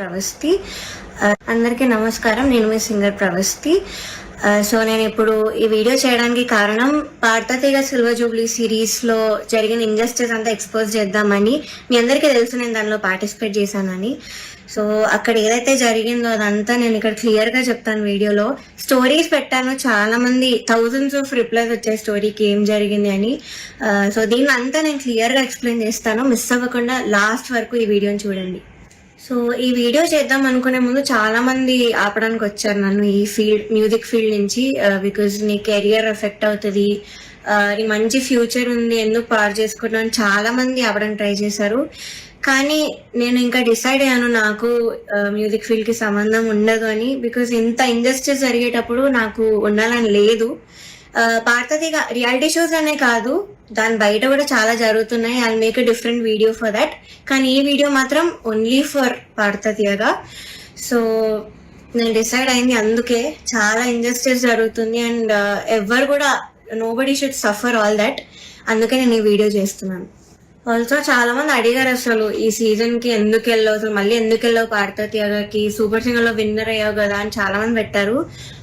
ప్రవస్తి. అందరికీ నమస్కారం. నేను మీ సింగర్ ప్రవస్తి. సో నేను ఇప్పుడు ఈ వీడియో చేయడానికి కారణం పార్థతీగ సిల్వర్ జూబ్లీ సిరీస్లో జరిగిన ఇంజస్టిస్ అంతా ఎక్స్పోజ్ చేద్దామని మీ అందరికీ తెలుసు నేను దానిలో పార్టిసిపేట్ చేశానని. సో అక్కడ ఏదైతే జరిగిందో అదంతా నేను ఇక్కడ క్లియర్గా చెప్తాను వీడియోలో. స్టోరీస్ పెట్టాను. చాలా మంది థౌజండ్స్ ఆఫ్ రిప్లైస్ వచ్చాయి స్టోరీకి ఏం జరిగింది అని. సో దీన్ని అంతా నేను క్లియర్గా ఎక్స్ప్లెయిన్ చేస్తాను. మిస్ అవ్వకుండా లాస్ట్ వరకు ఈ వీడియోని చూడండి. సో ఈ వీడియో చేద్దాం అనుకునే ముందు చాలా మంది ఆపడానికి వచ్చారు నన్ను ఈ ఫీల్డ్ మ్యూజిక్ ఫీల్డ్ నుంచి బికాజ్ నీ కెరియర్ ఎఫెక్ట్ అవుతుంది. నీ మంచి ఫ్యూచర్ ఉంది ఎందుకు పాడు చేసుకుంటున్నావు అని చాలా మంది ఆపడానికి ట్రై చేశారు. కానీ నేను ఇంకా డిసైడ్ అయ్యాను నాకు మ్యూజిక్ ఫీల్డ్కి సంబంధం ఉండదు అని బికాజ్ ఇంత ఇండస్ట్రీస్ జరిగేటప్పుడు నాకు ఉండాలని లేదు. ఆ, రియాలిటీ షోస్ అనే కాదు దాని బయట కూడా చాలా జరుగుతున్నాయి. I make a different video for that కానీ ఈ వీడియో మాత్రం ఓన్లీ ఫర్ పార్థతీయగా సో నేను డిసైడ్ అయింది అందుకే చాలా ఇంజస్టిస్ జరుగుతుంది అండ్ uh, ఎవరు కూడా nobody should suffer all that అందుకే నేను ఈ వీడియో చేస్తున్నాను. ఆల్సో చాలా మంది అడిగారు అసలు ఈ సీజన్కి ఎందుకు వెళ్ళావు? అసలు మళ్ళీ ఎందుకు వెళ్ళావు పార్థతీయగాకి సూపర్ సింగర్లో విన్నర్ అయ్యావు కదా అని చాలా మంది పెట్టారు.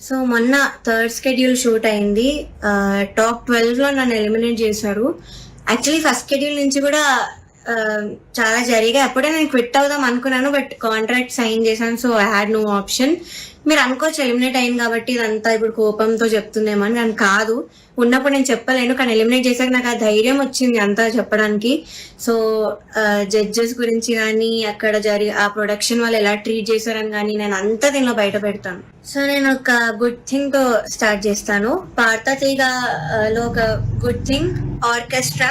సో మొన్న థర్డ్ స్కెడ్యూల్ షూట్ అయింది. టాప్ ట్వెల్వ్లో నన్ను ఎలిమినేట్ చేశారు. యాక్చువల్లీ ఫస్ట్ స్కెడ్యూల్ నుంచి కూడా చాలా జరిగాయి. అప్పుడే నేను క్విట్ అవుదాం అనుకున్నాను బట్ కాంట్రాక్ట్ సైన్ చేశాను so I had no option మీరు అనుకోవచ్చు ఎలిమినేట్ అయింది కాబట్టి ఇదంతా ఇప్పుడు కోపంతో చెప్తుందేమో అని కానీ కాదు. ఉన్నప్పుడు నేను చెప్పలేను కానీ ఎలిమినేట్ చేశాక నాకు ఆ ధైర్యం వచ్చింది అంతా చెప్పడానికి. సో జడ్జెస్ గురించి కానీ అక్కడ జరి ఆ ప్రొడక్షన్ వాళ్ళు ఎలా ట్రీట్ చేశారని కానీ నేను అంతా దీనిలో బయట పెడతాను. సో నేను ఒక గుడ్ థింగ్తో స్టార్ట్ చేస్తాను. పార్థతీగ తీగలో లో ఒక good thing orchestra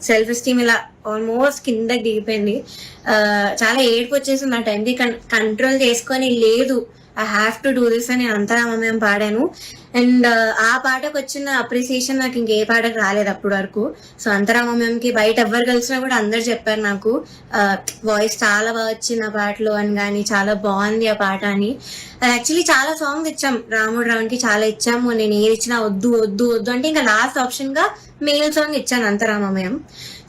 self esteem ఇలా ఆల్మోస్ట్ కిందకి దిగిపోయింది. చాలా ఏడుపు వచ్చేసింది ఆ టైంకి కంట్రోల్ చేసుకొని లేదు I have to do this అని అంతరామయం పాడాను. అండ్ ఆ పాటకు వచ్చిన అప్రిసియేషన్ నాకు ఇంకే పాటకు రాలేదు అప్పుడు వరకు. సో అంతరామమ్యంకి బయట ఎవరు కలిసినా కూడా అందరు చెప్పారు నాకు వాయిస్ చాలా బాగా వచ్చింది ఆ పాటలో అని కానీ చాలా బాగుంది ఆ పాట అని. యాక్చువల్లీ చాలా సాంగ్స్ ఇచ్చాం. రాముడు రావునికి చాలా ఇచ్చాము. నేను ఏది ఇచ్చినా వద్దు వద్దు వద్దు అంటే ఇంకా లాస్ట్ ఆప్షన్గా మేల్ సాంగ్ ఇచ్చాను అంతరామమయం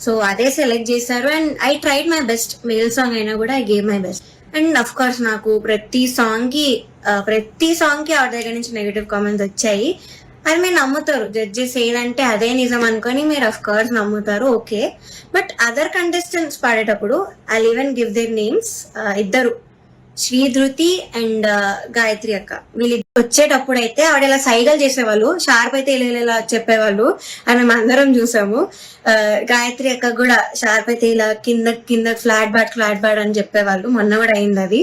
సో అదే సెలెక్ట్ చేశారు. And I tried my best male song అయినా కూడా I gave my best. And of course నాకు ప్రతి సాంగ్కి ప్రతి సాంగ్కి ఆవిడ దగ్గర నుంచి నెగిటివ్ కామెంట్స్ వచ్చాయి. అది మీరు నమ్ముతారు. జడ్జెస్ ఏదంటే అదే నిజం అనుకొని మీరు అఫ్ కోర్స్ నమ్ముతారు. ఓకే. బట్ అదర్ కంటెస్టెంట్స్ పాడేటప్పుడు I even give their names ఇద్దరు. శ్రీధృతి అండ్ గాయత్రి అక్క. వీళ్ళు వచ్చేటప్పుడు అయితే ఆవిడ ఇలా సైగలు చేసేవాళ్ళు షార్ప్ అయితే ఇలా ఇలా చెప్పేవాళ్ళు అని మేము అందరం చూసాము. గాయత్రి అక్క కూడా షార్ప్ అయితే ఇలా కింద కింద ఫ్లాట్ బాట్ ఫ్లాట్ బాట్ అని చెప్పేవాళ్ళు. మొన్న కూడా అయింది అది.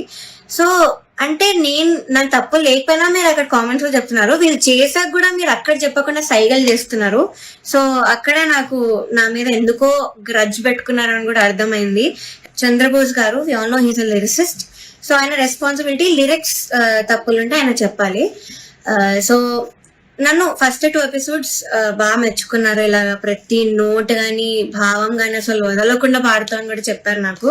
సో అంటే నేను నాకు తప్పు లేకపోయినా మీరు అక్కడ కామెంట్స్లో చెప్తున్నారు. వీళ్ళు చేసాక కూడా మీరు అక్కడ చెప్పకుండా సైగలు చేస్తున్నారు. సో అక్కడ నాకు నా మీద ఎందుకో గ్రజ్ పెట్టుకున్నారని కూడా అర్థమైంది. చంద్రబోస్ గారు we all know he's a lyricist so ఆయన రెస్పాన్సిబిలిటీ లిరిక్స్ uh, తప్పులుంటే ఆయన చెప్పాలి. Uh, సో నన్ను ఫస్ట్ టూ ఎపిసోడ్స్ బాగా మెచ్చుకున్నారు. ఇలా ప్రతి నోట్ కానీ భావం కానీ అసలు వదలకుండా పాడుతామని కూడా చెప్పారు నాకు.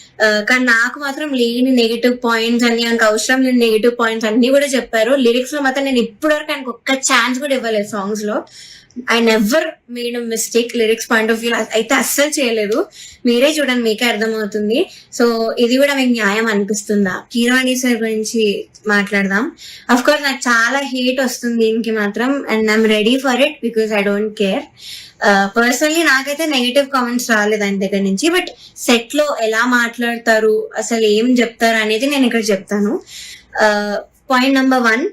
కానీ నాకు మాత్రం లేని నెగిటివ్ పాయింట్స్ అన్ని ఆయనకు అవసరం లేని నెగిటివ్ పాయింట్స్ అన్ని కూడా చెప్పారు. లిరిక్స్లో మాత్రం నేను ఇప్పటివరకు ఆయనకు ఒక్క ఛాన్స్ కూడా ఇవ్వలేదు సాంగ్స్లో. I never made mistake lyrics point of view అయితే అస్సలు చేయలేదు. మీరే చూడండి మీకే అర్థమవుతుంది. సో ఇది కూడా మీకు న్యాయం అనిపిస్తుందా? కీరవాణి సార్ గురించి మాట్లాడదాం. అఫ్ కోర్స్ నాకు చాలా హేట్ వస్తుంది దీనికి మాత్రం and I'm ready for it because I don't care personally నాకైతే నెగిటివ్ కామెంట్స్ రాలేదు ఆయన దగ్గర నుంచి బట్ సెట్లో ఎలా మాట్లాడతారు అసలు ఏం చెప్తారు అనేది నేను ఇక్కడ చెప్తాను. పాయింట్ నెంబర్ వన్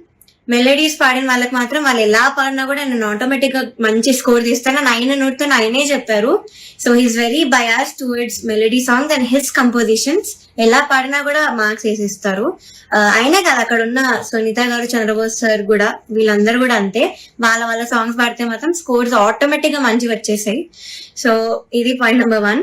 మెలడీస్ పాడిన వాళ్ళకి మాత్రం వాళ్ళు ఎలా పాడినా కూడా నేను ఆటోమేటిక్గా మంచి స్కోర్ తీస్తాను. ఆయన నోట్తో ఆయనే చెప్పారు so he's very bias towards melody songs and his compositions ఎలా పాడినా కూడా మార్క్స్ వేసిస్తారు. అయినా ఆయనే కదా అక్కడ ఉన్న సునీత గారు చంద్రబోస్ సార్ కూడా వీళ్ళందరూ కూడా అంతే. వాళ్ళ వాళ్ళ సాంగ్స్ పాడితే మాత్రం స్కోర్స్ ఆటోమేటిక్గా మంచిగా వచ్చేసాయి. సో ఇది point number one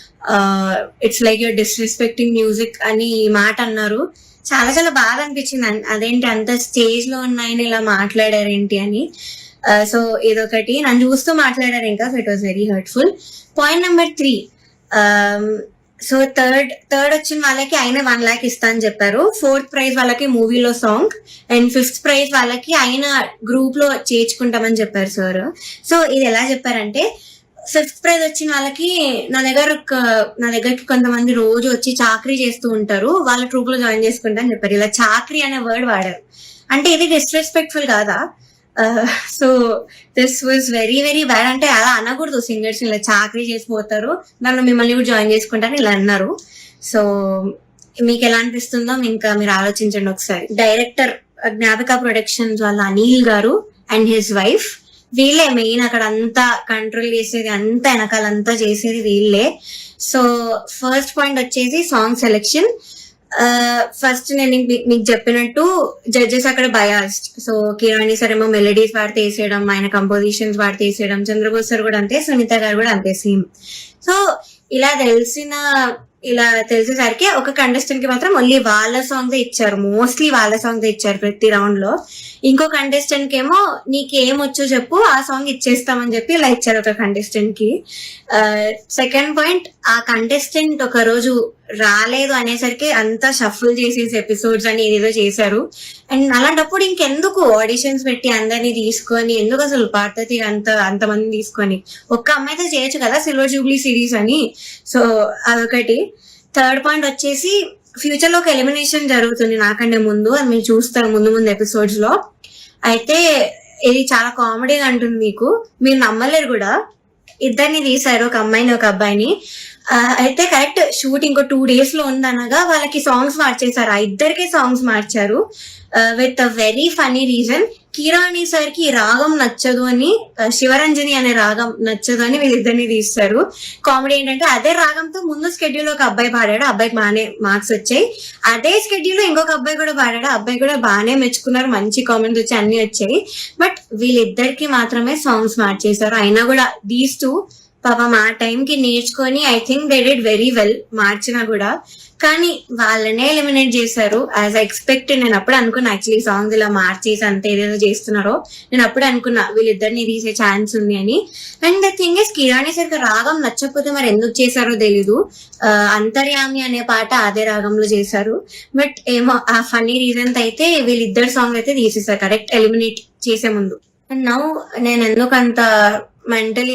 It's like your disrespecting music అని ఈ మాట అన్నారు. చాలా చాలా బాధ అనిపించింది. అదేంటి అంత స్టేజ్లో ఉన్న ఆయన ఇలా మాట్లాడారేంటి అని. సో ఇదొకటి. నన్ను చూస్తూ మాట్లాడారు ఇంకా so it was very hurtful point number three so third third వచ్చిన వాళ్ళకి ఆయన వన్ లాక్ ఇస్తా అని చెప్పారు. ఫోర్త్ ప్రైజ్ వాళ్ళకి మూవీలో సాంగ్ అండ్ ఫిఫ్త్ ప్రైజ్ వాళ్ళకి ఆయన గ్రూప్లో చేర్చుకుంటామని చెప్పారు సార్ సో ఇది ఎలా చెప్పారంటే ఫిఫ్త్ ప్రైజ్ వచ్చిన వాళ్ళకి నా దగ్గర ఒక- నా దగ్గరికి కొంతమంది రోజు వచ్చి చాకరీ చేస్తూ ఉంటారు. వాళ్ళ ట్రూప్లో జాయిన్ చేసుకుంటా అని చెప్పారు. ఇలా చాకరీ అనే వర్డ్ వాడారు. అంటే ఇది డిస్రెస్పెక్ట్ఫుల్ కాదా? So this was very very bad అంటే అలా అనకూడదు సింగర్స్ ఇలా చాకరీ చేసిపోతారు. దాంట్లో మిమ్మల్ని కూడా జాయిన్ చేసుకుంటారని ఇలా అన్నారు. సో మీకు ఎలా అనిపిస్తుందో ఇంకా మీరు ఆలోచించండి ఒకసారి. డైరెక్టర్ జ్ఞాపిక ప్రొడక్షన్స్ వాళ్ళ అనిల్ గారు అండ్ హిస్ వైఫ్ వీళ్ళే మెయిన్ అక్కడ అంతా కంట్రోల్ చేసేది అంతా వెనకాలంతా చేసేది వీళ్ళే. సో ఫస్ట్ పాయింట్ వచ్చేసి సాంగ్ సెలెక్షన్ ఫస్ట్ నేను మీకు చెప్పినట్టు జడ్జెస్ అక్కడ బయాస్డ్ సో కిరాణి సార్ ఏమో మెలడీస్ వాడితే వేసేయడం ఆయన కంపోజిషన్స్ వాడితే వేసేయడం చంద్రబోస్ సార్ కూడా అంతే సునీత గారు కూడా అంతే సేమ్ సో ఇలా తెలిసిన ఇలా తెలిసేసరికి ఒక కంటెస్టెంట్కి మాత్రం ఓన్లీ వాళ్ళ సాంగ్ ఇచ్చారు. మోస్ట్లీ వాళ్ళ సాంగ్ ఇచ్చారు ప్రతి రౌండ్లో. ఇంకో కంటెస్టెంట్కి ఏమో నీకు ఏం వచ్చో చెప్పు ఆ సాంగ్ ఇచ్చేస్తామని చెప్పి ఇలా ఇచ్చారు ఒక కంటెస్టెంట్కి. సెకండ్ పాయింట్ ఆ కంటెస్టెంట్ ఒక రోజు రాలేదు అనేసరికి అంతా షఫుల్ చేసేసి ఎపిసోడ్స్ అని ఏదేదో చేశారు. అండ్ అలాంటప్పుడు ఇంకెందుకు ఆడిషన్స్ పెట్టి అందరినీ తీసుకొని ఎందుకు అసలు పార్థతి అంత అంతమంది తీసుకొని? ఒక్క అమ్మాయితో చేయొచ్చు కదా సిల్వర్ జూబ్లీ సిరీస్ అని. సో అదొకటి. థర్డ్ పాయింట్ వచ్చేసి ఫ్యూచర్లో ఒక ఎలిమినేషన్ జరుగుతుంది నాకంటే ముందు అది మీరు చూస్తారు ముందు ముందు ఎపిసోడ్స్లో. అయితే ఇది చాలా కామెడీగా అంటుంది మీకు. మీరు నమ్మలేరు కూడా. ఇద్దరిని తీశారు ఒక అమ్మాయిని ఒక అబ్బాయిని. అయితే కరెక్ట్ షూట్ ఇంకో టూ డేస్లో ఉందనగా వాళ్ళకి సాంగ్స్ మార్చేశారు. ఆ ఇద్దరికే సాంగ్స్ మార్చారు. With a very funny reason Keeravani సార్కి రాగం నచ్చదు అని శివరంజని అనే రాగం నచ్చదు అని వీళ్ళిద్దరిని తీస్తారు. కామెడీ ఏంటంటే అదే రాగంతో ముందు స్కెడ్యూల్ ఒక అబ్బాయి పాడాడు అబ్బాయికి బాగానే మార్క్స్ వచ్చాయి. అదే స్కెడ్యూల్లో ఇంకొక అబ్బాయి కూడా పాడాడు అబ్బాయి కూడా బాగానే మెచ్చుకున్నారు మంచి కామెంట్స్ వచ్చి అన్ని వచ్చాయి. బట్ వీళ్ళిద్దరికి మాత్రమే సాంగ్స్ మార్చేశారు అయినా కూడా దీస్ టూ పాపం ఆ టైంకి నేర్చుకొని I think they did very well మార్చినా కూడా. కానీ వాళ్ళనే ఎలిమినేట్ చేశారు. యాజ్ ఎక్స్పెక్ట్ నేను అప్పుడు అనుకున్నా యాక్చువల్లీ సాంగ్స్ ఇలా మార్చేసి అంత ఏదేదో చేస్తున్నారో. నేను అప్పుడు అనుకున్నా వీళ్ళిద్దరిని తీసే ఛాన్స్ ఉంది అని. And the thing is Keeravani సరికి రాగం నచ్చకపోతే మరి ఎందుకు చేశారో తెలీదు. అంతర్యామి అనే పాట అదే రాగంలో చేశారు. బట్ ఏమో ఆ ఫన్నీ రీజన్ అయితే వీళ్ళిద్దరు సాంగ్ అయితే తీసేసారు కరెక్ట్ ఎలిమినేట్ చేసే ముందు. అండ్ నౌ నేను ఎందుకంత అంత మెంటలీ